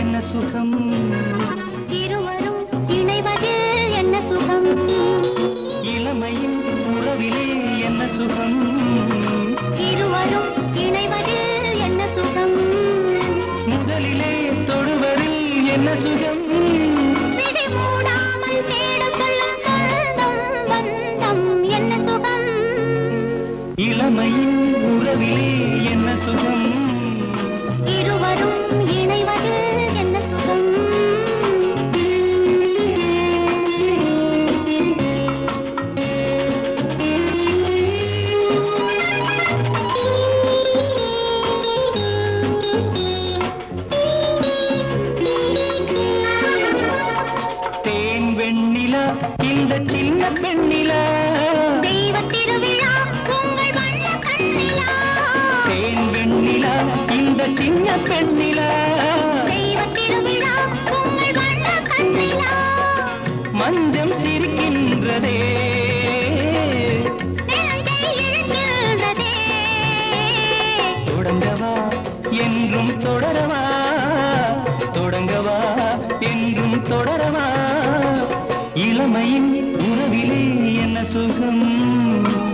என்ன சுகம்? இருவரும் இணைவதில் என்ன சுகம்? இளமையின் உறவிலே என்ன சுகம்? இருவரும் இணைவதில் என்ன சுகம்? முதலிலே தொடுவதில் என்ன சுகம்? இளமையின் உறவிலே என்ன சுகம்? பெண்ணிலா. மஞ்சம் சிரிக்கின்றதே. தொடங்கவா என்றும் தொடரவா. தொடங்கவா என்றும் தொடரவா. இளமையின் உறவிலே என்ன சுகம்?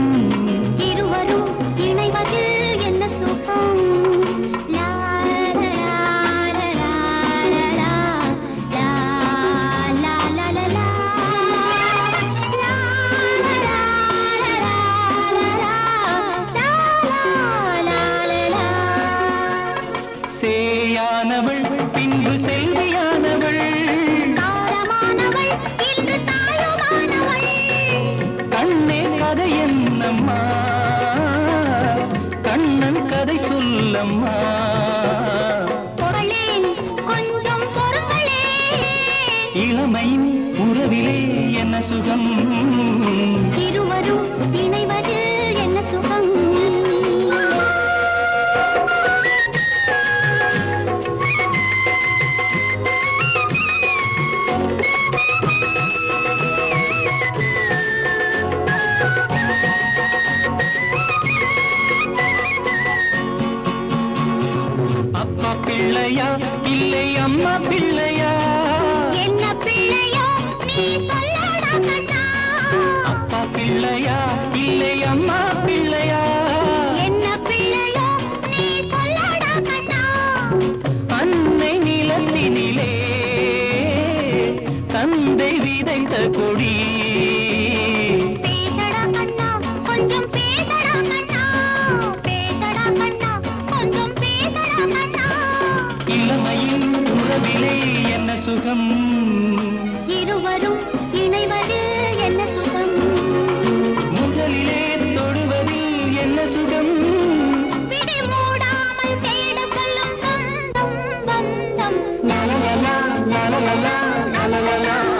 தந்தையானவள் பின்பு செல்வியானவள். கண்ணே கதை என்னம்மா? கண்ணன் கதை சொல்லம்மா? இளமை உறவிலே என்ன சுகம்? இருவரும் இணைவது அப்பா பிள்ளையா? இல்லை அம்மா பிள்ளையா? என்ன பிள்ளையோ நீ சொல்லடா அப்பா பிள்ளையா? இல்லை அம்மா பிள்ளையா? என்ன பிள்ளையோ நீ சொல்லடா அன்னை நிலத்தினிலே தந்தை விதைத்த கொடி. சுகம். இருவரும் இணைவது என்ன சுகம்? முதலிலே தொடுவதில் என்ன சுகம்? La la la la